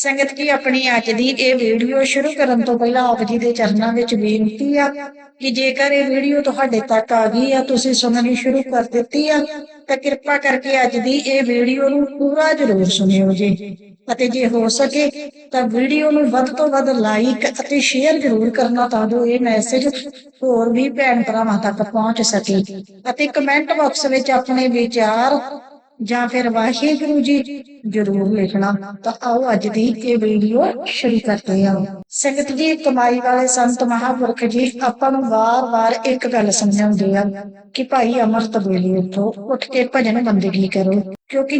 ਸੰਗਤ ਕੀ ਆਪਣੀ ਅੱਜ ਦੀ ਇਹ ਵੀਡੀਓ ਸ਼ੁਰੂ ਕਰਨ ਤੋਂ ਪਹਿਲਾਂ ਆਪ ਜੀ ਦੇ ਚਰਨਾਂ ਵਿੱਚ ਬੇਨਤੀ ਆ ਕਿ ਜੇਕਰ ਇਹ ਵੀਡੀਓ ਤੁਹਾਡੇ ਤੱਕ ਆ ਗਈ ਆ, ਤੁਸੀਂ ਸੁਣਨੀ ਸ਼ੁਰੂ ਕਰ ਦਿੱਤੀ ਆ, ਤਾਂ ਕਿਰਪਾ ਕਰਕੇ ਅੱਜ ਦੀ ਇਹ ਵੀਡੀਓ ਨੂੰ ਪੂਰਾ ਜ਼ਰੂਰ ਸੁਣਿਓ ਜੀ। ਅਤੇ ਜੇ ਹੋ ਸਕੇ, ਤਾਂ ਵੀਡੀਓ ਨੂੰ ਵੱਧ ਤੋਂ ਵੱਧ ਲਾਈਕ ਅਤੇ ਸ਼ੇਅਰ ਜ਼ਰੂਰ ਕਰਨਾ ਤਾਂ ਜੋ ਇਹ ਮੈਸੇਜ ਹੋਰ ਵੀ ਭੈਣ ਭਰਾਵਾਂ ਤੱਕ ਪਹੁੰਚ ਸਕੇ। ਅਤੇ ਕਮੈਂਟ ਬਾਕਸ ਵਿੱਚ ਆਪਣੇ ਵਿਚਾਰ ਜਾਂ ਫਿਰ ਵਾਹਿਗੁਰੂ ਜੀ ਜ਼ਰੂਰ ਲਿਖਣਾ, ਤਾਂ ਆਓ ਅੱਜ ਦੀ ਇਹ ਵੀਡੀਓ ਸ਼ੁਰੂ ਕਰਦੇ ਹਾਂ। ਸੰਗਤ ਜੀ, ਕਮਾਈ ਵਾਲੇ ਸੰਤ ਮਹਾਂਪੁਰਖ ਜੀ, ਆਪਾਂ ਨੂੰ ਵਾਰ-ਵਾਰ ਇੱਕ ਗੱਲ ਸਮਝਾਉਂਦੇ ਆ ਕਿ ਭਾਈ ਅਮਰਤ ਵੇਲੇ ਉੱਠੋ, ਉੱਠ ਕੇ ਭਜਨ ਬੰਦਗੀ ਕਰੋ। ਕਿਉਂਕਿ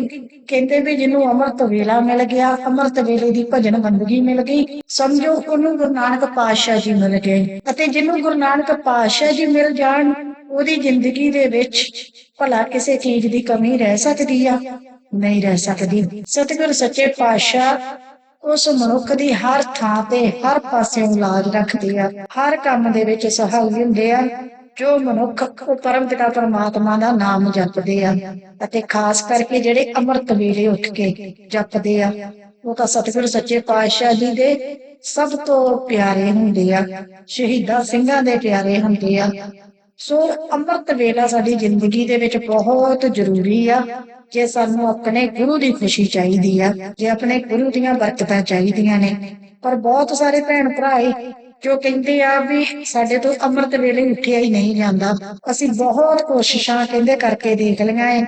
ਕਹਿੰਦੇ ਵੀ ਜਿਹਨੂੰ ਅਮਰਤ ਵੇਲਾ ਮਿਲ ਗਿਆ, ਅਮਰਤ ਵੇਲੇ ਦੀ ਭਜਨ ਬੰਦਗੀ ਮਿਲ ਗਈ, ਸਮਝੋ ਉਹਨੂੰ ਗੁਰੂ ਨਾਨਕ ਪਾਤਸ਼ਾਹ ਜੀ ਮਿਲ ਗਏ। ਅਤੇ ਜਿਹਨੂੰ ਗੁਰੂ ਨਾਨਕ ਪਾਤਸ਼ਾਹ ਜੀ ਮਿਲ ਜਾਣ, ਉਹਦੀ ਜ਼ਿੰਦਗੀ ਦੇ ਵਿੱਚ ਭਲਾ ਕਿਸੇ ਚੀਜ਼ ਦੀ ਕਮੀ ਰਹਿ ਸਕਦੀ ਆ? ਨਹੀਂ ਰਹਿ ਸਕਦੀ। ਸਤਿਗੁਰ ਸੱਚੇ ਪਾਤਸ਼ਾਹ ਉਸ ਮਨੁੱਖ ਦੀ ਹਰ ਥਾਂ ਤੇ, ਹਰ ਪਾਸੇ ਇਲਾਜ ਰੱਖਦੇ ਆ। ਹਰ ਕੰਮ ਦੇ ਵਿੱਚ ਸਹਾਈ ਹੁੰਦੇ ਆ, ਜੋ ਮਨੁੱਖ ਪਰਮ ਪਿਤਾ ਪਰਮਾਤਮਾ ਦਾ ਨਾਮ ਜਪਦੇ ਆ। ਅਤੇ ਖਾਸ ਕਰਕੇ ਜਿਹੜੇ ਅੰਮ੍ਰਿਤ ਵੇਲੇ ਉੱਠ ਕੇ ਜਪਦੇ ਆ, ਉਹ ਤਾਂ ਸਤਿਗੁਰ ਸੱਚੇ ਪਾਤਸ਼ਾਹ ਜੀ ਦੇ ਸਭ ਤੋਂ ਪਿਆਰੇ ਹੁੰਦੇ ਆ। ਸ਼ਹੀਦਾਂ ਸਿੰਘਾਂ ਦੇ ਪਿਆਰੇ ਹੁੰਦੇ ਆ। ਸੋ ਅੰਮ੍ਰਿਤ ਵੇਲਾ ਸਾਡੀ ਜ਼ਿੰਦਗੀ ਦੇ ਵਿੱਚ ਬਹੁਤ ਜ਼ਰੂਰੀ ਆ ਜੇ ਸਾਨੂੰ ਆਪਣੇ ਗੁਰੂ ਦੀ ਖੁਸ਼ੀ ਚਾਹੀਦੀ ਆ, ਜੇ ਆਪਣੇ ਗੁਰੂ ਦੀਆਂ ਬਰਕਤਾਂ ਚਾਹੀਦੀਆਂ ਨੇ। ਪਰ ਬਹੁਤ ਸਾਰੇ ਭੈਣ ਭਰਾ ਜੋ ਕਹਿੰਦੇ ਆ ਵੀ ਸਾਡੇ ਤੋਂ ਅੰਮ੍ਰਿਤ ਵੇਲੇ ਉੱਠਿਆ ਹੀ ਨਹੀਂ ਜਾਂਦਾ। ਅਸੀਂ ਬਹੁਤ ਕੋਸ਼ਿਸ਼ਾਂ ਕਹਿੰਦੇ ਕਰਕੇ ਦੇਖ ਲਈਆਂ ਏ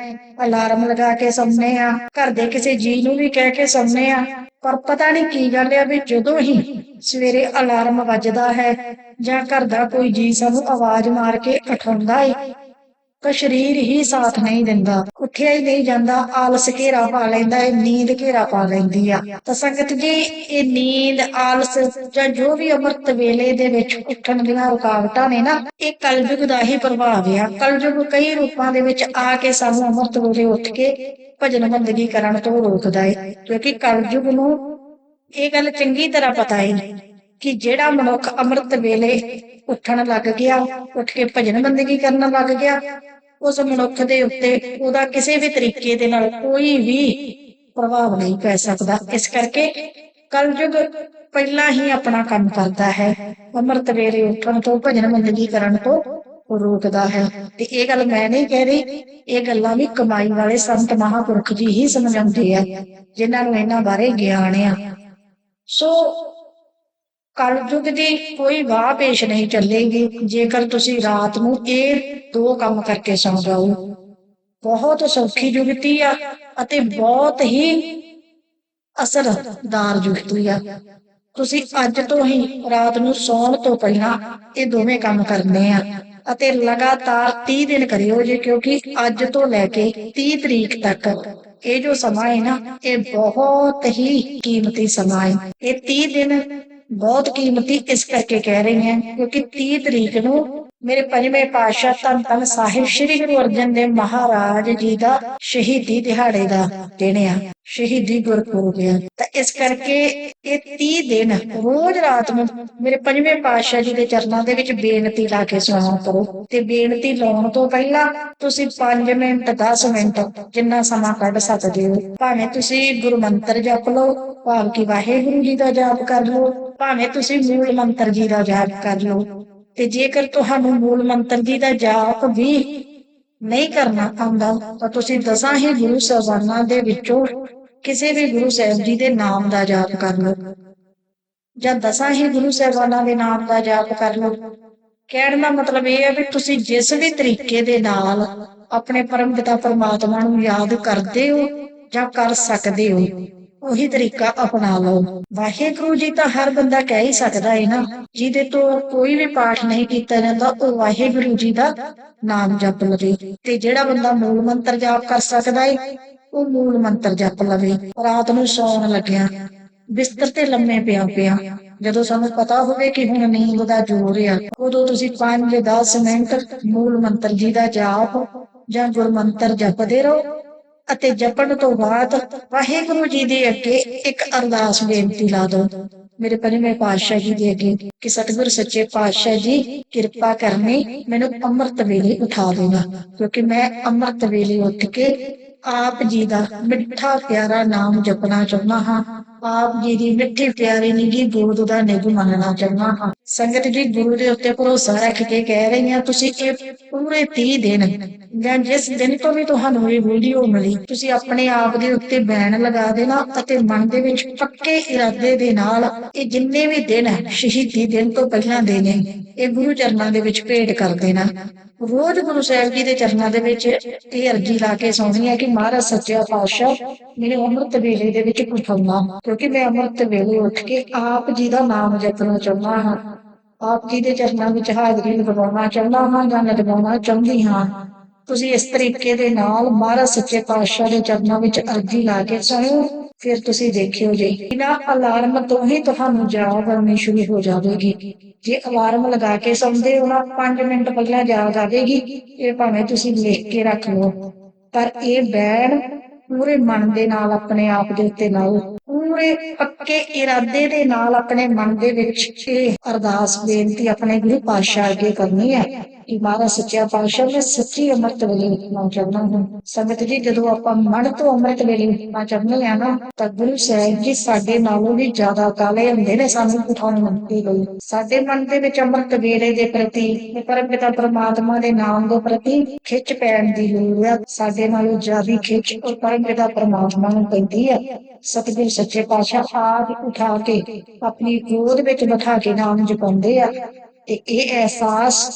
ਅਲਾਰਮ ਲਗਾ ਕੇ ਸੌਂਦੇ ਆ। ਘਰ ਦੇ ਕਿਸੇ ਜੀ ਨੂੰ ਵੀ ਕਹਿ ਕੇ ਸੌਂਦੇ ਆ। ਪਰ ਪਤਾ ਨਹੀਂ ਕੀ ਗੱਲ ਆ ਵੀ ਜਦੋਂ ਹੀ ਸਵੇਰੇ ਅਲਾਰਮ ਵੱਜਦਾ ਹੈ ਜਾਂ ਘਰ ਦਾ ਕੋਈ ਜੀ ਸਾਨੂੰ ਆਵਾਜ਼ ਮਾਰ ਕੇ ਉਠਾਉਂਦਾ ਏ ਤਾਂ ਸਰੀਰ ਹੀ ਸਾਥ ਨਹੀਂ ਦਿੰਦਾ। ਉੱਠਿਆ ਹੀ ਨਹੀਂ ਜਾਂਦਾ, ਆਲਸ ਘੇਰਾ ਪਾ ਲੈਂਦਾ ਏ ਨੀਂਦ ਘੇਰਾ ਪਾ ਲੈਂਦੀ ਆ। ਤਾਂ ਸੰਗਤ ਜੀ, ਇਹ ਨੀਂਦ, ਆਲਸ ਜਾਂ ਜੋ ਵੀ ਅੰਮ੍ਰਿਤ ਵੇਲੇ ਦੇ ਵਿੱਚ ਉੱਠਣ ਦੀਆਂ ਰੁਕਾਵਟਾਂ ਨੇ ਨਾ, ਇਹ ਕਲਯੁਗ ਦਾ ਹੀ ਪ੍ਰਭਾਵ ਆ। ਕਲਯੁਗ ਕਈ ਰੂਪਾਂ ਦੇ ਵਿੱਚ ਆ ਕੇ ਸਾਨੂੰ ਅੰਮ੍ਰਿਤ ਵੇਲੇ ਉੱਠ ਕੇ ਭਜਨ ਬੰਦਗੀ ਕਰਨ ਤੋਂ ਰੋਕਦਾ ਏ ਕਿਉਂਕਿ ਕਲਯੁਗ ਨੂੰ ਇਹ ਗੱਲ ਚੰਗੀ ਤਰ੍ਹਾਂ ਪਤਾ ਏ ਕਿ ਜਿਹੜਾ ਮਨੁੱਖ ਅੰਮ੍ਰਿਤ ਵੇਲੇ ਉੱਠਣ ਲੱਗ ਗਿਆ, ਉੱਠ ਕੇ ਭਜਨ ਬੰਦਗੀ ਕਰਨ ਲੱਗ ਗਿਆ, ਉਸ ਮਨੁੱਖ ਦੇ ਉੱਤੇ ਉਹਦਾ ਕਿਸੇ ਵੀ ਤਰੀਕੇ ਦੇ ਨਾਲ ਕੋਈ ਵੀ ਪ੍ਰਭਾਵ ਨਹੀਂ ਪੈ ਸਕਦਾ। ਇਸ ਕਰਕੇ ਕਲਯੁਗ ਪਹਿਲਾਂ ਹੀ ਆਪਣਾ ਕੰਮ ਕਰਦਾ ਹੈ। ਅੰਮ੍ਰਿਤ ਵੇਲੇ ਉੱਠਣ ਤੋਂ, ਭਜਨ ਬੰਦਗੀ ਕਰਨ ਤੋਂ ਰੋਕਦਾ ਹੈ। ਤੇ ਇਹ ਗੱਲ ਮੈਂ ਨਹੀਂ ਕਹਿ ਰਹੀ, ਇਹ ਗੱਲਾਂ ਵੀ ਕਮਾਈ ਵਾਲੇ ਸੰਤ ਮਹਾਪੁਰਖ ਜੀ ਹੀ ਸਮਝਾਉਂਦੇ ਆ, ਜਿਨ੍ਹਾਂ ਨੂੰ ਇਹਨਾਂ ਬਾਰੇ ਗਿਆਨ ਆ। ਸੋ ਕਲਯੁਗ ਦੀ ਕੋਈ ਵਾਹ ਪੇਸ਼ ਨਹੀਂ ਚੱਲੇਗੀ। ਜੇਕਰ ਤੁਸੀਂ ਰਾਤ ਨੂੰ ਇਹ ਦੋ ਕੰਮ ਕਰਕੇ ਸੌਂ ਜਾਓ। ਬਹੁਤ ਸੌਖੀ ਜੁਗਤੀ ਆ ਅਤੇ ਬਹੁਤ ਹੀ ਅਸਰਦਾਰ ਜੁਗਤੀ ਆ। ਤੁਸੀਂ ਅੱਜ ਤੋਂ ਹੀ ਰਾਤ ਨੂੰ ਸੌਣ ਤੋਂ ਪਹਿਲਾਂ ਇਹ ਦੋਵੇਂ ਕੰਮ ਕਰਨੇ ਆ ਅਤੇ ਲਗਾਤਾਰ 30 ਦਿਨ ਕਰਿਓ ਜੇ, ਕਿਉਂਕਿ ਅੱਜ ਤੋਂ ਲੈ ਕੇ 30 ਤਰੀਕ ਤੱਕ ਇਹ ਜੋ ਸਮਾਂ ਹੈ ਨਾ, ਇਹ ਬਹੁਤ ਹੀ ਕੀਮਤੀ ਸਮਾਂ ਹੈ। ਇਹ 30 ਦਿਨ ਬਹੁਤ ਕੀਮਤੀ ਇਸ ਕਰਕੇ ਕਹਿ ਰਹੀ ਹਾਂ, ਕਿਉਂਕਿ 30 ਤਰੀਕ ਨੂੰ ਮੇਰੇ ਪੰਜਵੇਂ ਪਾਤਸ਼ਾਹ ਧੰਨ ਧੰਨ ਸਾਹਿਬ ਸ੍ਰੀ ਗੁਰੂ ਅਰਜਨ ਦੇਵ ਮਹਾਰਾਜ ਜੀ ਦਾ ਸ਼ਹੀਦੀ ਦਿਹਾੜੇ ਦਾ ਦਿਨ ਆ, ਸ਼ਹੀਦੀ ਗੁਰਪੁਰਬ ਆ। ਤਾਂ ਇਸ ਕਰਕੇ ਇਹ 30 ਦਿਨ ਰੋਜ਼ ਰਾਤ ਨੂੰ ਮੇਰੇ ਪੰਜਵੇਂ ਪਾਤਸ਼ਾਹ ਜੀ ਦੇ ਚਰਨਾਂ ਦੇ ਵਿੱਚ ਬੇਨਤੀ ਲਾ ਕੇ ਸੁਣਾਇਆ ਕਰੋ। ਤੇ ਬੇਨਤੀ ਲਾਉਣ ਤੋਂ ਪਹਿਲਾਂ ਤੁਸੀਂ 5 ਮਿੰਟ 10 ਮਿੰਟ ਜਿੰਨਾ ਸਮਾਂ ਕੱਢ ਸਕਦੇ ਹੋ, ਭਾਵੇਂ ਤੁਸੀਂ ਗੁਰੂ ਮੰਤਰ ਜਪ ਲਓ ਭਾਵੇਂ ਕਿ ਵਾਹਿਗੁਰੂ ਜੀ ਦਾ ਜਾਪ ਕਰ ਲਓ, ਭਾਵੇਂ ਤੁਸੀਂ ਮੂਲ ਮੰਤਰ ਜੀ ਦਾ ਜਾਪ ਕਰ ਲਓ। ਤੇ ਜੇਕਰ ਤੁਹਾਨੂੰ ਮੂਲ ਮੰਤਰ ਜੀ ਦਾ ਜਾਪ ਵੀ ਨਹੀਂ ਕਰਨਾ ਆਉਂਦਾ, ਤਾਂ ਤੁਸੀਂ ਦਸਾਂ ਹੀ ਗੁਰੂ ਸਾਹਿਬਾਨਾਂ ਦੇ ਵਿੱਚੋਂ ਕਿਸੇ ਵੀ ਗੁਰੂ ਸਾਹਿਬ ਜੀ ਦੇ ਨਾਮ ਦਾ ਜਾਪ ਕਰ ਲਓ। ਜਾਂ ਦਸਾਂ ਹੀ ਗੁਰੂ ਸਾਹਿਬਾਨਾਂ ਦੇ ਨਾਮ ਦਾ ਜਾਪ ਕਰ ਲਓ। ਕਹਿਣ ਦਾ ਮਤਲਬ ਇਹ ਹੈ ਵੀ ਤੁਸੀਂ ਜਿਸ ਵੀ ਤਰੀਕੇ ਦੇ ਨਾਲ ਆਪਣੇ ਪਰਮ ਪਿਤਾ ਪਰਮਾਤਮਾ ਨੂੰ ਯਾਦ ਕਰਦੇ ਹੋ ਜਾਂ ਕਰ ਸਕਦੇ ਹੋ। ਉਹੀ ਤਰੀਕਾ ਅਪਣਾ ਲਓ। ਵਾਹਿਗੁਰੂ ਜੀ ਤਾਂ ਹਰ ਬੰਦਾ ਕਹਿ ਹੀ ਸਕਦਾ ਹੈ ਨਾ, ਜਿਹਦੇ ਤੋਂ ਕੋਈ ਵੀ ਪਾਠ ਨਹੀਂ ਕੀਤਾ ਜਾਂਦਾ, ਉਹ ਵਾਹਿਗੁਰੂ ਜੀ ਦਾ ਨਾਮ ਜਪ ਲਵੇ। ਤੇ ਜਿਹੜਾ ਬੰਦਾ ਮੂਲ ਮੰਤਰ ਜਾਪ ਕਰ ਸਕਦਾ ਹੈ ਉਹ ਮੂਲ ਮੰਤਰ ਜਪ ਲਵੇ। ਰਾਤ ਨੂੰ ਸੌਣ ਲੱਗਿਆ, ਬਿਸਤਰ ਤੇ ਲੰਮੇ ਪਿਆ ਪਿਆ। ਜਦੋਂ ਸਾਨੂੰ ਪਤਾ ਹੋਵੇ ਕਿ ਹੁਣ ਨੀਂਦ ਦਾ ਜ਼ੋਰ ਆ, ਉਦੋਂ ਤੁਸੀਂ 5-10 ਮਿੰਟ ਮੂਲ ਮੰਤਰ ਜੀ ਦਾ ਜਾਪ ਜਾਂ ਗੁਰਮੰਤਰ ਜਪਦੇ ਰਹੋ। ਅਤੇ ਜਪਣ ਤੋਂ ਬਾਅਦ ਵਾਹਿਗੁਰੂ ਜੀ ਦੇ ਅੱਗੇ ਇੱਕ ਅਰਦਾਸ ਬੇਨਤੀ ਲਾ ਦੋ ਮੇਰੇ ਪੰਜਵੇਂ ਪਾਤਸ਼ਾਹ ਜੀ ਦੇ ਅੱਗੇ ਕਿ ਸਤਿਗੁਰ ਸੱਚੇ ਪਾਤਸ਼ਾਹ ਜੀ, ਕਿਰਪਾ ਕਰਨੀ ਮੈਨੂੰ ਅੰਮ੍ਰਿਤ ਵੇਲੇ ਉਠਾ ਦੇਣਾ, ਕਿਉਂਕਿ ਮੈਂ ਅੰਮ੍ਰਿਤ ਵੇਲੇ ਉੱਠ ਕੇ ਆਪ ਜੀ ਦਾ ਮਿੱਠਾ ਪਿਆਰਾ ਨਾਮ ਜਪਣਾ ਚਾਹੁੰਦਾ ਹਾਂ। ਆਪ ਜੀ ਦੀ ਮਿੱਠੀ ਪਿਆਰੀ ਨਿੱਜੀ ਗੋਦ ਦਾ ਨਿੱਘ ਮੰਨਣਾ ਚਾਹੁੰਦਾ ਹਾਂ। ਸੰਗਤ ਜੀ ਗੁਰੂ ਦੇ ਉੱਤੇ ਭਰੋਸਾ ਰੱਖ ਕੇ ਕਹਿ ਰਹੀ ਹਾਂ, ਤੁਸੀਂ ਇਹ ਪੂਰੇ 30 ਦਿਨ ਜਾਂ ਜਿਸ ਦਿਨ ਤੋਂ ਵੀ ਤੁਹਾਨੂੰ ਇਹ ਵੀਡੀਓ ਮਿਲੀ, ਤੁਸੀਂ ਆਪਣੇ ਆਪ ਦੇ ਉੱਤੇ ਬੈਨ ਲਗਾ ਦੇਣਾ ਅਤੇ ਮਨ ਦੇ ਵਿੱਚ ਪੱਕੇ ਇਰਾਦੇ ਦੇ ਨਾਲ ਇਹ ਜਿੰਨੇ ਵੀ ਦਿਨ ਸ਼ਹੀਦੀ ਦਿਨ ਤੋਂ ਪਹਿਲਾਂ ਦੇ ਨੇ, ਇਹ ਗੁਰੂ ਚਰਨਾਂ ਦੇ ਵਿੱਚ ਭੇਟ ਕਰ ਦੇਣਾ। ਰੋਜ਼ ਗੁਰੂ ਸਾਹਿਬ ਜੀ ਦੇ ਚਰਨਾਂ ਦੇ ਵਿੱਚ ਇਹ ਅਰਜੀ ਲਾ ਕੇ ਸੌਂਦੀ ਹੈ ਕਿ ਮਹਾਰਾਜ ਸੱਚਾ ਪਾਤਸ਼ਾਹ ਮੇਰੇ ਅੰਮ੍ਰਿਤ ਵੇਲੇ ਦੇ ਵਿੱਚ ਉਠਾਉਣਾ ਕਿਉਂਕਿ ਮੈਂ ਅੰਮ੍ਰਿਤ ਵੇਲੇ ਉੱਠ ਕੇ ਆਪ ਜੀ ਦਾ ਨਾਮ ਜਪਣਾ ਚਾਹੁੰਦਾ ਹਾਂ। ਆਪ ਜੀ ਦੇ ਚਰਨਾਂ ਵਿੱਚ ਹਾਜ਼ਰੀ ਲਗਵਾਉਣਾ ਚਾਹੁੰਦਾ ਹਾਂ ਜਾਂ ਲਗਵਾਉਣਾ ਚਾਹੁੰਦੀ ਹਾਂ? ਤੁਸੀਂ ਇਸ ਤਰੀਕੇ ਦੇ ਨਾਲ ਮਹਾਰਾਜ ਸੱਚੇ ਪਾਤਸ਼ਾਹ ਦੇ ਚਰਨਾਂ ਵਿੱਚ ਅਰਜੀ ਲਾ ਕੇ ਸੁਣੋ ਫਿਰ ਤੁਸੀਂ ਦੇਖਿਓ ਜੀ। ਬਿਨਾਂ ਅਲਾਰਮ ਤੋਂ ਹੀ ਤੁਹਾਨੂੰ ਜਾਗ ਆਉਣੀ ਸ਼ੁਰੂ ਹੋ ਜਾਵੇਗੀ। ਜੇ ਅਲਾਰਮ ਲਗਾ ਕੇ ਸੌਂਦੇ ਹੋ ਨਾ 5 ਮਿੰਟ ਪਹਿਲਾਂ ਜਾਗ ਆਵੇਗੀ, ਇਹ ਭਾਵੇਂ ਤੁਸੀਂ ਲਿਖ ਕੇ ਰੱਖ ਲਓ। ਪਰ ਇਹ ਬੈਣ ਪੂਰੇ ਮਨ ਦੇ ਨਾਲ ਆਪਣੇ ਆਪ ਦੇ ਉੱਤੇ ਲਾਓ। ਪੂਰੇ ਪੱਕੇ ਇਰਾਦੇ ਦੇ ਨਾਲ ਆਪਣੇ ਮਨ ਦੇ ਵਿੱਚ ਇਹ ਅਰਦਾਸ ਬੇਨਤੀ ਆਪਣੇ ਗੁਰੂ ਪਾਤਸ਼ਾਹ ਅੱਗੇ ਕਰਨੀ ਹੈ ਕਿ ਮਹਾਰਾਜ ਸੱਚਾ ਪਾਤਸ਼ਾਹ ਮੈਂ ਸੱਚੀ ਅੰਮ੍ਰਿਤ ਵੇਲੇ ਉਠਣਾ ਚਾਹੁੰਦਾ ਹਾਂ। ਸੰਗਤ ਜੀ, ਜਦੋਂ ਆਪਾਂ ਮਨ ਤੋਂ ਅੰਮ੍ਰਿਤ ਵੇਲੇ ਉਠਣਾ ਚਾਹੁੰਦੇ ਆ ਨਾ, ਤਾਂ ਗੁਰੂ ਸਾਹਿਬ ਜੀ ਸਾਡੇ ਨਾਲੋਂ ਵੀ ਜ਼ਿਆਦਾ ਕਾਲੇ ਹੁੰਦੇ ਨੇ ਸਾਨੂੰ ਉਠਾਉਣ ਦੇ ਲਈ। ਸਾਡੇ ਮਨ ਦੇ ਵਿੱਚ ਅੰਮ੍ਰਿਤ ਵੇਲੇ ਦੇ ਪ੍ਰਤੀ ਤੇ ਪਰਮਪਿਤਾ ਪ੍ਰਮਾਤਮਾ ਦੇ ਨਾਮ ਦੇ ਪ੍ਰਤੀ ਖਿੱਚ ਪੈਣ ਦੀ ਲੋੜ ਹੈ ਸਾਡੇ ਨਾਲੋਂ ਜ਼ਿਆਦਾ ਖਿੱਚ ਉਹ ਪਰਮਪਿਤਾ ਪ੍ਰਮਾਤਮਾ ਨੂੰ ਪੈਂਦੀ ਹੈ ਸਤਿਗੁਰ ਸੱਚੇ ਪਾਤਸ਼ਾਹ ਆਪ ਉਠਾ ਕੇ ਆਪਣੀ ਗੋਦ ਵਿੱਚ ਬਿਠਾ ਕੇ ਨਾਮ ਜਪਾਉਂਦੇ ਆ। ਤੇ ਇਹ ਅਹਿਸਾਸ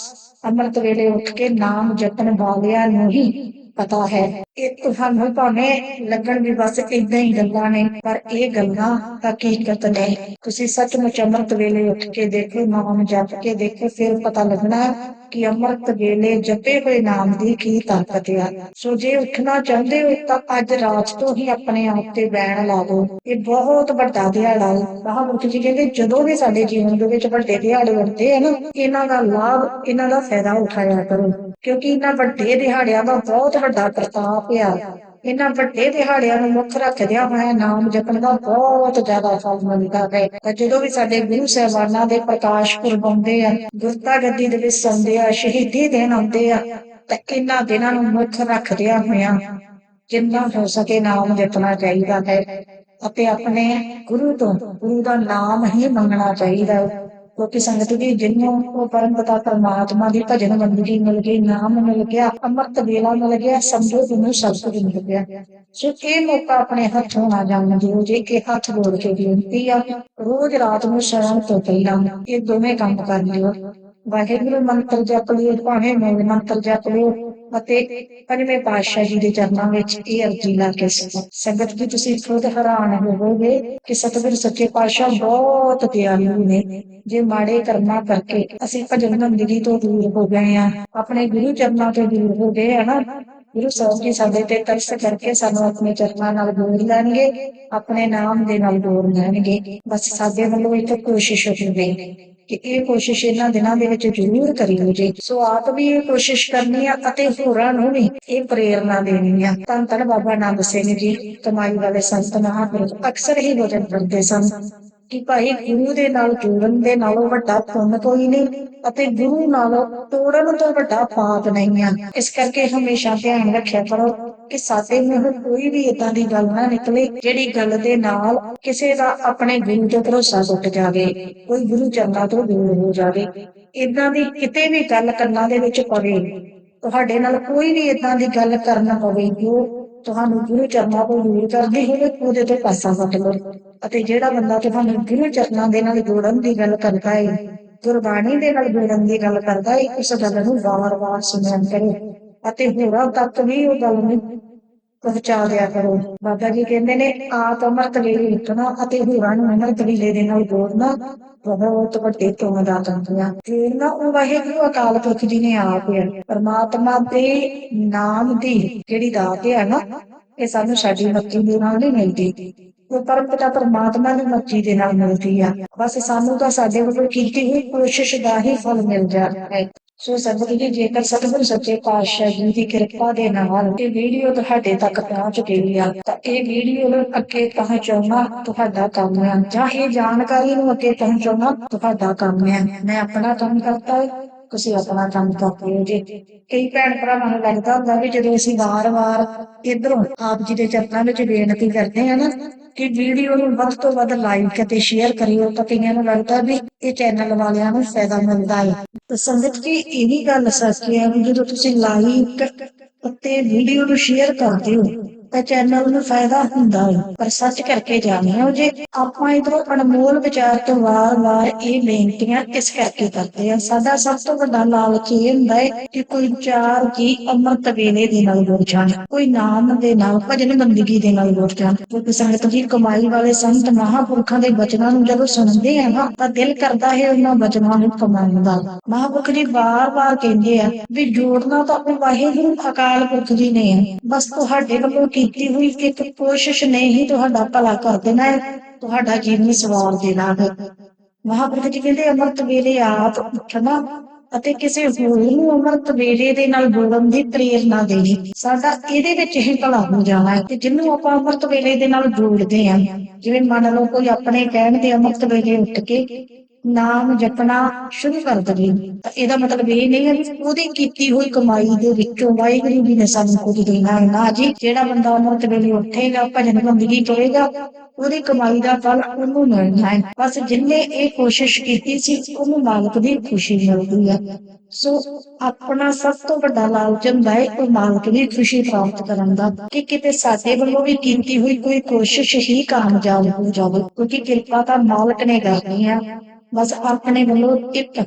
ਅੰਮ੍ਰਿਤ ਵੇਲੇ ਉੱਠ ਕੇ ਨਾਮ ਜਪਣ ਵਾਲਿਆਂ ਨੂੰ ਹੀ ਪਤਾ ਹੈ। ਇਹ ਤੁਹਾਨੂੰ ਭਾਵੇਂ ਲੱਗਣ ਵੀ ਬਸ ਇਦਾਂ ਹੀ ਗੱਲਾਂ ਨੇ, ਪਰ ਇਹ ਗੱਲਾਂ ਹਕੀਕਤ ਨੇ। ਤੁਸੀਂ ਸੱਚਮੁੱਚ ਅੰਮ੍ਰਿਤ ਵੇਲੇ ਉੱਠ ਕੇ ਦੇਖੋ, ਨਾਮ ਜਪ ਕੇ ਦੇਖੋ, ਫਿਰ ਪਤਾ ਲੱਗਣਾ ਕਿ ਅੰਮ੍ਰਿਤ ਵੇਲੇ ਜਪੇ ਹੋਏ ਨਾਮ ਦੀ ਕੀ ਤਾਕਤ ਆ। ਸੋ ਜੇ ਉੱਠਣਾ ਚਾਹੁੰਦੇ ਹੋ ਤਾਂ ਅੱਜ ਰਾਤ ਤੋਂ ਹੀ ਆਪਣੇ ਆਪ ਤੇ ਬੈਣ ਲਾ ਦਿਓ ਇਹ ਬਹੁਤ ਵੱਡਾ ਦਿਹਾੜਾ ਹੈ। ਮਹਾਂਪੁਰਖ ਜੀ ਕਹਿੰਦੇ, ਜਦੋਂ ਵੀ ਸਾਡੇ ਜੀਵਨ ਦੇ ਵਿੱਚ ਵੱਡੇ ਦਿਹਾੜੇ ਆਉਂਦੇ ਆ ਨਾ, ਇਹਨਾਂ ਦਾ ਲਾਭ, ਇਹਨਾਂ ਦਾ ਫਾਇਦਾ ਉਠਾਇਆ ਕਰੋ। ਕਿਉਂਕਿ ਇਹਨਾਂ ਵੱਡੇ ਦਿਹਾੜਿਆਂ ਦਾ ਬਹੁਤ ਵੱਡਾ ਪ੍ਰਤਾਪ ਆ। ਇਹਨਾਂ ਵੱਡੇ ਦਿਹਾੜਿਆਂ ਨੂੰ ਮੁੱਖ ਰੱਖਦਿਆਂ ਹੋਇਆ ਨਾਮ ਜਪਣ ਦਾ ਬਹੁਤ ਜ਼ਿਆਦਾ ਫਲ ਮਿਲਦਾ ਹੈ। ਤਾਂ ਜਦੋਂ ਵੀ ਸਾਡੇ ਗੁਰੂ ਸਾਹਿਬਾਨਾਂ ਦੇ ਪ੍ਰਕਾਸ਼ ਪੁਰਬ ਆਉਂਦੇ ਆ ਗੁਰਤਾ ਗੱਦੀ ਦੇ ਵਿੱਚ ਆਉਂਦੇ ਆ, ਸ਼ਹੀਦੀ ਦਿਨ ਆਉਂਦੇ ਆ, ਤਾਂ ਇਹਨਾਂ ਦਿਨਾਂ ਨੂੰ ਮੁੱਖ ਰੱਖਦਿਆਂ ਹੋਇਆ ਜਿੰਨਾ ਹੋ ਸਕੇ ਨਾਮ ਜਪਣਾ ਚਾਹੀਦਾ ਹੈ। ਅਤੇ ਆਪਣੇ ਗੁਰੂ ਤੋਂ ਗੁਰੂ ਦਾ ਨਾਮ ਹੀ ਮੰਗਣਾ ਚਾਹੀਦਾ ਹੈ। ਕਿਉਂਕਿ ਸੰਗਤ ਦੀ ਜਿਹਨੂੰ ਉਹ ਪਰਮਪਿਤਾ ਪਰਮਾਤਮਾ ਦੀ ਭਜਨ ਬੰਦਗੀ ਮਿਲ ਗਈ, ਨਾਮ ਮਿਲ ਗਿਆ, ਅੰਮ੍ਰਿਤ ਵੇਲਾ ਮਿਲ ਗਿਆ ਸਮਝੋ ਜਿਹਨੂੰ ਸਭ ਕੁਝ ਮਿਲ ਗਿਆ। ਸੋ ਇਹ ਮੌਕਾ ਆਪਣੇ ਹੱਥੋਂ ਨਾ ਜਾਣ ਦਿਓ ਜੇ ਕਿ ਹੱਥ ਜੋੜ ਕੇ ਬੇਨਤੀ ਆ, ਰੋਜ਼ ਰਾਤ ਨੂੰ ਸੌਣ ਤੋਂ ਪਹਿਲਾਂ ਇਹ ਦੋਵੇਂ ਕੰਮ ਕਰ ਲਿਓ। ਵਾਹਿਗੁਰੂ ਮੰਤਰ ਜਪ ਲਿਓ, ਭਾਵੇਂ ਮੂਲ ਮੰਤਰ ਜਪ ਲਿਓ ਅਤੇ ਪੰਜਵੇਂ ਪਾਤਸ਼ਾਹ ਜੀ ਦੇ ਚਰਨਾਂ ਵਿੱਚ ਇਹ ਅਰਜੀ ਲਾ ਕੇ ਸੁਣੋ। ਸੰਗਤ ਜੀ, ਤੁਸੀਂ ਖੁਦ ਹੈਰਾਨ ਹੋਵੋਗੇ ਕਿ ਸਤਿਗੁਰ ਸੱਚੇ ਪਾਤਸ਼ਾਹ ਬਹੁਤ ਦਿਆਲੂ ਨੇ। ਜੇ ਮਾੜੇ ਕਰਮਾਂ ਕਰਕੇ ਅਸੀਂ ਭਜਨ ਬੰਦਗੀ ਤੋਂ ਦੂਰ ਹੋ ਗਏ ਆ ਆਪਣੇ ਗੁਰੂ ਚਰਨਾਂ ਤੋਂ ਦੂਰ ਹੋ ਗਏ ਆ ਨਾ। ਗੁਰੂ ਸਾਹਿਬ ਜੀ ਸਾਡੇ ਤੇ ਤਰਸ ਕਰਕੇ ਸਾਨੂੰ ਆਪਣੇ ਚਰਨਾਂ ਨਾਲ ਜੋੜ ਲੈਣਗੇ, ਆਪਣੇ ਨਾਮ ਦੇ ਨਾਲ ਜੋੜ ਲੈਣਗੇ। ਬਸ ਸਾਡੇ ਵੱਲੋਂ ਇੱਕ ਕੋਸ਼ਿਸ਼ ਹੋਵੇ ਕਿ ਇਹ ਕੋਸ਼ਿਸ਼ ਇਹਨਾਂ ਦਿਨਾਂ ਦੇ ਵਿੱਚ ਜ਼ਰੂਰ ਕਰਿਓ ਜੀ। ਸੋ ਆਪ ਵੀ ਇਹ ਕੋਸ਼ਿਸ਼ ਕਰਨੀ ਆ ਅਤੇ ਹੋਰਾਂ ਨੂੰ ਵੀ ਇਹ ਪ੍ਰੇਰਣਾ ਦੇਣੀ ਆ। ਤਾਂ ਧੰਨ ਬਾਬਾ ਨਾਨਕ ਸਿੰਘ ਜੀ, ਕਮਾਈ ਵਾਲੇ ਸੰਤ ਮਹਾਂਪੁਰਖ ਅਕਸਰ ਹੀ ਵਚਨ ਕਰਦੇ ਸਨ ਕਿ ਭਾਈ ਗੁਰੂ ਦੇ ਨਾਲ ਜੁੜਨ ਦੇ ਨਾਲੋਂ ਵੱਡਾ ਪੁੰਨ ਕੋਈ ਨਹੀਂ ਅਤੇ ਗੁਰੂ ਨਾਲ ਤੋੜਨ ਤੋਂ ਵੱਡਾ ਪਾਪ ਨਹੀਂ ਆ। ਇਸ ਕਰਕੇ ਹਮੇਸ਼ਾ ਧਿਆਨ ਰੱਖਿਆ ਕਰੋ ਕਿ ਸਾਡੇ ਮੂੰਹੋਂ ਕੋਈ ਵੀ ਇਦਾਂ ਦੀ ਗੱਲ ਨਾ ਨਿਕਲੇ ਜਿਹੜੀ ਗੱਲ ਦੇ ਨਾਲ ਕਿਸੇ ਦਾ ਆਪਣੇ ਗੁਰੂ ਤੇ ਭਰੋਸਾ ਟੁੱਟ ਜਾਵੇ, ਕੋਈ ਗੁਰੂ ਚਰਨਾਂ ਤੋਂ ਦੂਰ ਹੋ ਜਾਵੇ। ਇਦਾਂ ਦੀ ਕਿਤੇ ਵੀ ਗੱਲ ਕੰਨਾਂ ਦੇ ਵਿੱਚ ਪਵੇ, ਤੁਹਾਡੇ ਨਾਲ ਕੋਈ ਵੀ ਇਦਾਂ ਦੀ ਗੱਲ ਕਰਨ ਪਵੇ ਜੋ ਤੁਹਾਨੂੰ ਗੁਰੂ ਚਰਨਾਂ ਤੋਂ ਦੂਰ ਕਰਦੀ ਹੋਵੇ, ਉਹਦੇ ਤੋਂ ਪਾਸਾ ਹਟ ਲਓ। ਅਤੇ ਜਿਹੜਾ ਬੰਦਾ ਤੁਹਾਨੂੰ ਗੁਰੂ ਚਰਨਾਂ ਦੇ ਨਾਲ ਜੋੜਨ ਦੀ ਗੱਲ ਕਰਦਾ ਹੈ ਗੁਰਬਾਣੀ ਦੇ ਨਾਲ ਜੋੜਨ ਦੀ ਗੱਲ ਕਰਦਾ ਹੈ ਉਸ ਗੱਲ ਨੂੰ ਵਾਰ-ਵਾਰ ਸੁਣਿਆ ਕਰੋ ਅਤੇ ਹੋਰਾਂ ਤੱਕ ਵੀ ਉਹ ਗੱਲ ਨੂੰ ਪਹੁੰਚਾ ਦਿਆ ਕਰੋ। ਬਾਬਾ ਜੀ ਕਹਿੰਦੇ ਨੇ ਆਪ ਅਮਰਤ ਵੇਲੇ ਲਿਖਣਾ ਅਤੇ ਹੋਰਾਂ ਨੂੰ ਅਮਰਤ ਵੇਲੇ ਦੇ ਨਾਲ ਜੋੜਨਾ ਬਹੁਤ ਵੱਡੇ ਤੋਂ ਦਾ ਤੰਤੀਆਂ ਜੋੜਨਾ ਉਹ ਵਾਹਿਗੁਰੂ ਅਕਾਲ ਪੁਰਖ ਜੀ ਨੇ ਆਪ ਹੈ ਪਰਮਾਤਮਾ ਦੇ ਨਾਮ ਦੀ ਜਿਹੜੀ ਦਾਤ ਹੈ ਨਾ, ਇਹ ਸਾਨੂੰ ਸਾਡੀ ਮੱਤੀ ਦੇ ਨਾਲ ਨਹੀਂ ਮਿਲਦੀ। ਉਹ ਪਰਮਪਿਤਾ ਪਰਮਾਤਮਾ ਦੀ ਮਰਜ਼ੀ ਦੇ ਨਾਲ ਮਿਲਦੀ ਆ। ਬਸ ਸਾਨੂੰ ਤਾਂ ਸਾਡੇ ਵੱਲੋਂ ਕੀਤੀ ਹੋਈ ਕੋਸ਼ਿਸ਼ ਦਾ ਹੀ ਫਲ ਮਿਲ ਜਾਂਦਾ ਹੈ। ਸੋ ਸੰਗਤ ਜੀ ਜੇਕਰ ਸਤਿਗੁਰ ਸੱਚੇ ਪਾਤਸ਼ਾਹ ਜੀ ਦੀ ਕਿਰਪਾ ਦੇ ਨਾਲ ਇਹ ਵੀਡੀਓ ਤੁਹਾਡੇ ਤੱਕ ਪਹੁੰਚ ਗਈ ਆ, ਤਾਂ ਇਹ ਵੀਡੀਓ ਨੂੰ ਅੱਗੇ ਪਹੁੰਚਾਉਣਾ ਤੁਹਾਡਾ ਕੰਮ ਹੈ ਜਾਂ ਇਹ ਜਾਣਕਾਰੀ ਨੂੰ ਅੱਗੇ ਪਹੁੰਚਾਉਣਾ ਤੁਹਾਡਾ ਕੰਮ ਹੈ ਮੈਂ ਆਪਣਾ ਕੰਮ ਕਰਤਾ ਤੁਸੀਂ ਆਪਣਾ ਕੰਮ ਕਰਦੇ ਹੋ ਜੀ। ਕਈ ਭੈਣ ਭਰਾਵਾਂ ਨੂੰ ਲੱਗਦਾ ਹੁੰਦਾ ਵੀ ਜਦੋਂ ਅਸੀਂ ਵਾਰ-ਵਾਰ ਇਧਰੋਂ ਆਪ ਜੀ ਦੇ ਚਰਨਾਂ ਵਿੱਚ ਬੇਨਤੀ ਕਰਦੇ ਹਾਂ ਨਾ ਕਿ ਵੀਡੀਓ ਨੂੰ ਵੱਧ ਤੋਂ ਵੱਧ ਲਾਈਕ ਅਤੇ ਸ਼ੇਅਰ ਕਰਿਓ ਤਾਂ ਕਈਆਂ ਨੂੰ ਲੱਗਦਾ ਵੀ ਇਹ ਚੈਨਲ ਵਾਲਿਆਂ ਨੂੰ ਫਾਇਦਾ ਮਿਲਦਾ ਹੈ ਤਾਂ ਸੰਗਤ ਜੀ, ਇਹ ਵੀ ਗੱਲ ਸੱਚ ਹੈ ਵੀ ਜਦੋਂ ਤੁਸੀਂ ਲਾਈਕ ਅਤੇ ਵੀਡੀਓ ਨੂੰ ਸ਼ੇਅਰ ਕਰਦੇ ਹੋ ਤਾਂ ਚੈਨਲ ਨੂੰ ਫਾਇਦਾ ਹੁੰਦਾ ਹੈ। ਪਰ ਸੱਚ ਕਰਕੇ ਜਾਣਿਓ ਜੇ ਆਪਾਂ ਇਧਰੋਂ ਅਨਮੋਲ ਵਿਚਾਰ ਤੋਂ ਵਾਰ-ਵਾਰ ਇਹ ਬੇਨਤੀਆਂ ਇਸ ਕਰਕੇ ਕਰਦੇ ਆ ਸਾਡਾ ਸਭ ਤੋਂ ਵੱਡਾ ਲਾਲਚ ਇਹ ਹੁੰਦਾ ਹੈ ਕਿ ਕੋਈ ਚਾਰ ਜੀ ਅੰਮ੍ਰਿਤ ਵੇਲੇ ਦੇ ਨਾਲ ਜੁੜ ਜਾਣ, ਕੋਈ ਨਾਮ ਦੇ ਨਾਲ, ਭਜਨ ਬੰਦਗੀ ਦੇ ਨਾਲ ਜੁੜ ਜਾਣ। ਕਿਉਂਕਿ ਸੰਗਤ ਜੀ ਕਮਾਈ ਵਾਲੇ ਸੰਤ ਮਹਾਪੁਰਖਾਂ ਦੇ ਬਚਨਾਂ ਨੂੰ ਜਦੋਂ ਸੁਣਦੇ ਆ ਨਾ, ਤਾਂ ਦਿਲ ਕਰਦਾ ਹੈ ਉਹਨਾਂ ਬਚਨਾਂ ਨੂੰ ਕਮਾਉਣ ਦਾ। ਮਹਾਪੁਰਖ ਜੀ ਵਾਰ-ਵਾਰ ਕਹਿੰਦੇ ਆ ਵੀ ਜੋੜਨਾ ਤਾਂ ਆਪਣੇ ਵਾਹਿਗੁਰੂ ਅਕਾਲ ਪੁਰਖ ਜੀ ਨੇ ਹੈ ਬਸ ਤੁਹਾਡੇ ਵੱਲੋਂ ਕੀਤੀ ਹੋਈ ਇੱਕ ਕੋਸ਼ਿਸ਼ ਨੇ ਹੀ ਤੁਹਾਡਾ ਭਲਾ ਕਰ ਦੇਣਾ ਹੈ, ਤੁਹਾਡਾ ਜੀਵਨ ਸਵਾਰ ਦੇਣਾ ਹੈ। ਮਹਾਪੁਰਖ ਜੀ ਕਹਿੰਦੇ, ਅੰਮ੍ਰਿਤ ਵੇਲੇ ਆਪ ਉੱਠਣਾ ਅਤੇ ਕਿਸੇ ਹੋਰ ਨੂੰ ਅੰਮ੍ਰਿਤ ਵੇਲੇ ਦੇ ਨਾਲ ਬੋਲਣ ਦੀ ਪ੍ਰੇਰਣਾ ਦੇਣੀ। ਸਾਡਾ ਇਹਦੇ ਵਿੱਚ ਹੀ ਭਲਾ ਹੋ ਜਾਣਾ ਹੈ ਤੇ ਜਿਹਨੂੰ ਆਪਾਂ ਅੰਮ੍ਰਿਤ ਵੇਲੇ ਦੇ ਨਾਲ ਜੋੜਦੇ ਹਾਂ। ਜਿਵੇਂ ਮੰਨ ਲਓ, ਕੋਈ ਆਪਣੇ ਕਹਿਣ ਤੇ ਅੰਮ੍ਰਿਤ ਵੇਲੇ ਉੱਠ ਕੇ ਨਾਮ ਜਪਣਾ ਸ਼ੁਰੂ ਕਰ ਦੇਵੇ। ਤਾਂ ਇਹਦਾ ਮਤਲਬ ਇਹ ਨਹੀਂ ਹੈ ਵੀ ਉਹਦੀ ਕੀਤੀ ਹੋਈ ਕਮਾਈ ਦੇ ਵਿੱਚੋਂ ਵਾਹਿਗੁਰੂ ਜੀ ਨੇ ਸਾਨੂੰ ਕੁਝ ਦੇਣਾ ਨਾ ਜੀ, ਜਿਹੜਾ ਬੰਦਾ ਅੰਮ੍ਰਿਤ ਵੇਲੇ ਉੱਠੇਗਾ, ਭਜਨ ਬੰਦਗੀ ਕਰੇਗਾ, ਉਹਦੀ ਕਮਾਈ ਦਾ ਫਲ ਉਹਨੂੰ ਮਿਲਣਾ ਹੈ। ਬਸ ਜਿੰਨੇ ਇਹ ਕੋਸ਼ਿਸ਼ ਕੀਤੀ ਸੀ, ਉਹਨੂੰ ਮਾਲਕ ਦੀ ਖੁਸ਼ੀ ਮਿਲਦੀ ਹੈ। ਸੋ ਆਪਣਾ ਸਭ ਤੋਂ ਵੱਡਾ ਲਾਲਚ ਹੁੰਦਾ ਹੈ, ਉਹ ਮਾਲਕ ਦੀ ਖੁਸ਼ੀ ਪ੍ਰਾਪਤ ਕਰਨ ਦਾ। ਕਿ ਕਿਤੇ ਸਾਡੇ ਵੱਲੋਂ ਵੀ ਕੀਤੀ ਹੋਈ ਕੋਈ ਕੋਸ਼ਿਸ਼ ਹੀ ਕਾਮਯਾਬ ਹੋ ਜਾਵੇ, ਕਿਉਂਕਿ ਕਿਰਪਾ ਤਾਂ ਮਾਲਕ ਨੇ ਕਰਨੀ ਹੈ। ਬਸ ਆਪਣੇ ਵੱਲੋਂ ਇੱਕ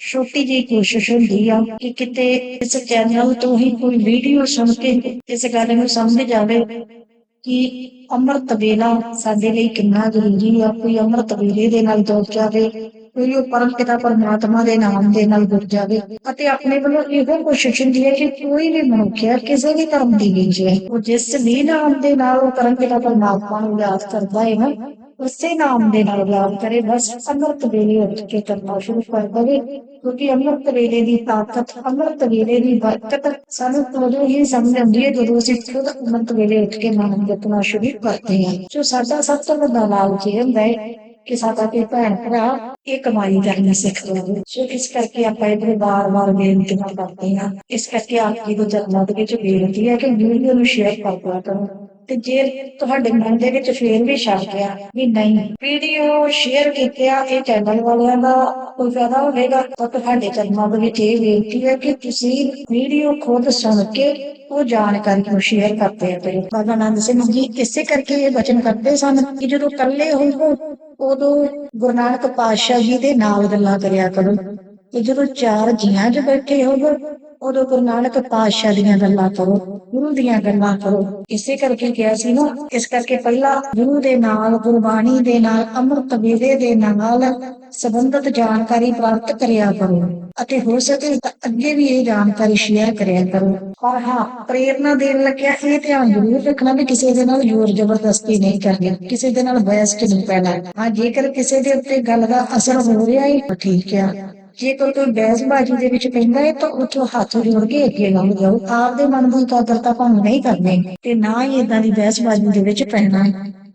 ਛੋਟੀ ਜਿਹੀ ਕੋਸ਼ਿਸ਼ ਹੁੰਦੀ ਆ ਕਿ ਕਿਤੇ ਇਸ ਚੈਨਲ ਤੋਂ ਹੀ ਕੋਈ ਵੀਡੀਓ ਸੁਣ ਕੇ ਇਸ ਗੱਲ ਨੂੰ ਸਮਝ ਜਾਵੇ ਕਿ ਅੰਮ੍ਰਿਤ ਵੇਲਾ ਸਾਡੇ ਲਈ ਕਿੰਨਾ ਜ਼ਰੂਰੀ ਆ, ਕੋਈ ਅੰਮ੍ਰਿਤ ਵੇਲੇ ਦੇ ਨਾਲ ਜੁੜ ਜਾਵੇ, ਕੋਈ ਉਹ ਪਰਮ ਪਿਤਾ ਪਰਮਾਤਮਾ ਦੇ ਨਾਮ ਦੇ ਨਾਲ ਜੁੜ ਜਾਵੇ। ਅਤੇ ਆਪਣੇ ਵੱਲੋਂ ਇਹੋ ਕੋਸ਼ਿਸ਼ ਹੁੰਦੀ ਹੈ ਕਿ ਕੋਈ ਵੀ ਮਨੁੱਖ ਹੈ ਕਿਸੇ ਵੀ ਧਰਮ ਦੀ ਵਿੱਚ ਹੈ, ਉਹ ਜਿਸ ਵੀ ਨਾਮ ਦੇ ਨਾਲ ਉਹ ਪਰਮ ਪਿਤਾ ਪਰਮਾਤਮਾ ਨੂੰ ਯਾਦ ਕਰਦਾ ਹੈ ਉਸੇ ਨਾਮ ਦੇ ਨਾਲ ਯਾਦ ਕਰੇ, ਬਸ ਅੰਮ੍ਰਿਤ ਵੇਲੇ ਉੱਠ ਕੇ ਕਰਨਾ ਸ਼ੁਰੂ ਕਰ ਦੇਵੇ, ਕਿਉਂਕਿ ਅੰਮ੍ਰਿਤ ਵੇਲੇ ਦੀ ਤਾਕਤ, ਅੰਮ੍ਰਿਤ ਵੇਲੇ ਦੀ ਬਰਕਤ ਸਾਨੂੰ ਉਦੋਂ ਹੀ ਸਮਝ ਆਉਂਦੀ ਹੈ ਜਦੋਂ ਅਸੀਂ ਖੁਦ ਅੰਮ੍ਰਿਤ ਵੇਲੇ ਉੱਠ ਕੇ ਨਾਮ ਜਪਣਾ ਸ਼ੁਰੂ ਕਰਦੇ ਹਾਂ। ਜੋ ਸਾਡਾ ਸਭ ਤੋਂ ਵੱਡਾ ਲਾਲਚ ਇਹ ਹੁੰਦਾ ਹੈ ਕਿ ਸਾਡਾ ਕੋਈ ਭੈਣ ਭਰਾ ਇਹ ਕਮਾਈ ਕਰਨੀ ਸਿੱਖ ਲਵੇ। ਸੋ ਇਸ ਕਰਕੇ ਆਪਾਂ ਇਹ ਵਾਰ-ਵਾਰ ਬੇਨਤੀਆਂ ਕਰਦੇ ਹਾਂ। ਇਸ ਕਰਕੇ ਆਪ ਜੀ ਦੇ ਚਰਨਾਂ ਦੇ ਵਿੱਚ ਬੇਨਤੀ ਹੈ ਕਿ ਵੀਡੀਓ ਨੂੰ ਸ਼ੇਅਰ ਕਰ ਕਰੋ। ਤੇ ਜੇ ਤੁਹਾਡੇ ਮਨ ਦੇ ਵਿੱਚ ਫੇਰ ਵੀ ਸ਼ੱਕ ਆ ਵੀ ਨਹੀਂ ਵੀਡੀਓ ਸ਼ੇਅਰ ਕੀਤਿਆ ਇਹ ਚੈਨਲ ਵਾਲਿਆਂ ਦਾ ਕੋਈ ਫਾਇਦਾ ਹੋਵੇਗਾ? ਤਾਂ ਤੁਹਾਡੇ ਚਰਨਾਂ ਦੇ ਵਿੱਚ ਇਹ ਬੇਨਤੀ ਹੈ ਕਿ ਤੁਸੀਂ ਵੀਡੀਓ ਖੁਦ ਸੁਣ ਕੇ ਉਹ ਜਾਣਕਾਰੀ ਨੂੰ ਸ਼ੇਅਰ ਕਰਦੇ ਕਰੋ ਬਾਬਾ ਆਨੰਦ ਸਿੰਘ ਜੀ ਇਸੇ ਕਰਕੇ ਇਹ ਵਚਨ ਕਰਦੇ ਸਨ ਕਿ ਜਦੋਂ ਇਕੱਲੇ ਹੋਵੋ, ਉਦੋਂ ਗੁਰੂ ਨਾਨਕ ਪਾਤਸ਼ਾਹ ਜੀ ਦੇ ਨਾਲ ਗੱਲਾਂ ਕਰਿਆ ਕਰੋ। ਤੇ ਜਦੋਂ ਚਾਰ ਜੀਆਂ 'ਚ ਬੈਠੇ ਹੋਵੋ ਉਦੋਂ ਗੁਰੂ ਨਾਨਕ ਪਾਤਸ਼ਾਹ ਦੀਆਂ ਗੱਲਾਂ ਕਰੋ, ਗੁਰੂ ਦੀਆਂ ਗੱਲਾਂ ਕਰੋ। ਇਸੇ ਕਰਕੇ ਕਿਹਾ ਸੀ ਨਾ, ਇਸ ਕਰਕੇ ਪਹਿਲਾਂ ਗੁਰੂ ਦੇ ਨਾਲ, ਗੁਰਬਾਣੀ ਦੇ ਨਾਲ, ਅੰਮ੍ਰਿਤ ਵੇਲੇ ਦੇ ਨਾਲ ਸੰਬੰਧਿਤ ਜਾਣਕਾਰੀ ਪ੍ਰਾਪਤ ਕਰਿਆ ਕਰੋ। ਅਤੇ ਹੋ ਸਕੇ ਤਾਂ ਅੱਗੇ ਵੀ ਇਹ ਜਾਣਕਾਰੀ ਸ਼ੇਅਰ ਕਰਿਆ ਕਰੋ। ਪਰ ਹਾਂ, ਪ੍ਰੇਰਨਾ ਦੇਣ ਲੱਗਿਆ ਇਹ ਧਿਆਨ ਜ਼ਰੂਰ ਰੱਖਣਾ ਵੀ ਕਿਸੇ ਦੇ ਨਾਲ ਜ਼ੋਰ ਜ਼ਬਰਦਸਤੀ ਨਹੀਂ ਕਰਨੀ, ਕਿਸੇ ਦੇ ਨਾਲ ਬਹਿਸ ਨਹੀਂ ਪੈਣਾ। ਹਾਂ, ਜੇਕਰ ਕਿਸੇ ਦੇ ਉੱਤੇ ਗੱਲ ਦਾ ਅਸਰ ਹੋ ਰਿਹਾ ਹੈ ਠੀਕ ਆ। ਜੇਕਰ ਕੋਈ ਬਹਿਸਬਾਜ਼ੀ ਦੇ ਵਿੱਚ ਪੈਂਦਾ ਹੈ ਤਾਂ ਉੱਥੋਂ ਹੱਥ ਜੋੜ ਕੇ ਅੱਗੇ ਲੰਘ ਜਾਓ। ਆਪਦੇ ਮਨ ਦੀ ਕਾਦਰਤਾ ਭੰਗ ਨਹੀਂ ਕਰਨੀ, ਤੇ ਨਾ ਹੀ ਇਦਾਂ ਦੀ ਬਹਿਸਬਾਜ਼ੀ ਦੇ ਵਿੱਚ ਪੈਣਾ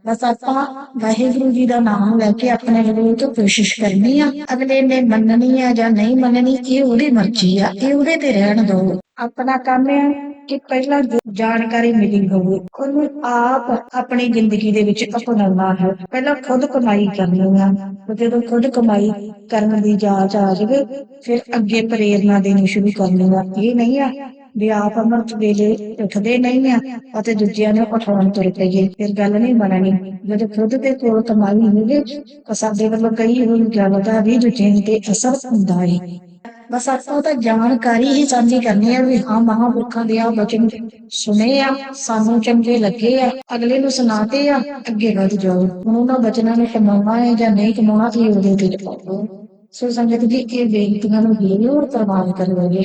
ਬਸ ਆਪਾਂ ਵਾਹਿਗੁਰੂ ਜੀ ਦਾ ਨਾਮ ਲੈ ਕੇ ਆਪਣੇ ਵੱਲੋਂ ਤੋਂ ਕੋਸ਼ਿਸ਼ ਕਰਨੀ ਆ। ਅਗਲੇ ਨੇ ਮੰਨਣੀ ਆ ਜਾਂ ਨਹੀਂ ਮੰਨਣੀ, ਇਹ ਉਹਦੀ ਮਰਜ਼ੀ ਆ, ਇਹ ਉਹਦੇ ਤੇ ਰਹਿਣ ਦਿਓ। ਆਪਣਾ ਕੰਮ ਹੈ ਕਿ ਪਹਿਲਾਂ ਜੋ, ਜਾਣਕਾਰੀ ਮਿਲੀ ਹੋਵੇ, ਉਹਨੂੰ ਆਪ ਆਪਣੀ ਜ਼ਿੰਦਗੀ ਦੇ ਵਿੱਚ ਅਪਣਾਉਣਾ ਹੈ। ਪਹਿਲਾਂ ਖੁਦ ਕਮਾਈ ਕਰਨੀ ਆ ਜਦੋਂ ਖੁਦ ਕਮਾਈ ਕਰਨ ਦੀ ਜਾਚ ਆ ਜਾਵੇ, ਫਿਰ ਅੱਗੇ ਪ੍ਰੇਰਨਾ ਦੇਣੀ ਸ਼ੁਰੂ ਕਰਨੀ ਆ। ਇਹ ਨਹੀਂ ਆ ਵੀ ਆਪ ਅੰਮ੍ਰਿਤ ਵੇਲੇ ਉੱਠਦੇ ਨਹੀਂ ਆ, ਅਤੇ ਦੂਜਿਆਂ ਨੂੰ ਉਠਾਉਣ ਤੁਰ ਪਈਏ। ਫਿਰ ਗੱਲ ਨਹੀਂ ਬਣਨੀ। ਜਦੋਂ ਖੁਦ ਦੇ ਕੋਲ ਕਮਾਈ ਹੋਵੇ, ਤਾਂ ਸਾਡੇ ਵੱਲੋਂ ਕਈ ਹੋਈ ਗੱਲ ਦਾ ਵੀ ਦੂਜਿਆਂ ਤੇ ਅਸਰ ਹੁੰਦਾ ਹੈ। ਬਸ ਆਪਾਂ ਤਾਂ ਜਾਣਕਾਰੀ ਹੀ ਸਾਂਝੀ ਕਰਨੀ ਹੈ ਵੀ ਹਾਂ ਮਹਾਂਪੁਰਖਾਂ ਦੇ ਆ ਬਚਨ ਸੁਣੇ ਆ, ਸਾਨੂੰ ਚੰਗੇ ਲੱਗੇ ਆ, ਅਗਲੇ ਨੂੰ ਸੁਣਾਤੇ ਆ, ਅੱਗੇ ਵਧ ਜਾਓ। ਹੁਣ ਉਹਨਾਂ ਬਚਨਾਂ ਨੂੰ ਕਮਾਉਣਾ ਹੈ ਜਾਂ ਨਹੀਂ ਕਮਾਉਣਾ, ਇਹ ਉਹਦੇ ਤੇ ਪਾਓ ਸੋ ਸੰਗਤ ਜੀ, ਇਹ ਬੇਨਤੀਆਂ ਨੂੰ ਜ਼ਰੂਰ ਪ੍ਰਵਾਨ ਕਰਵਾਂਗੇ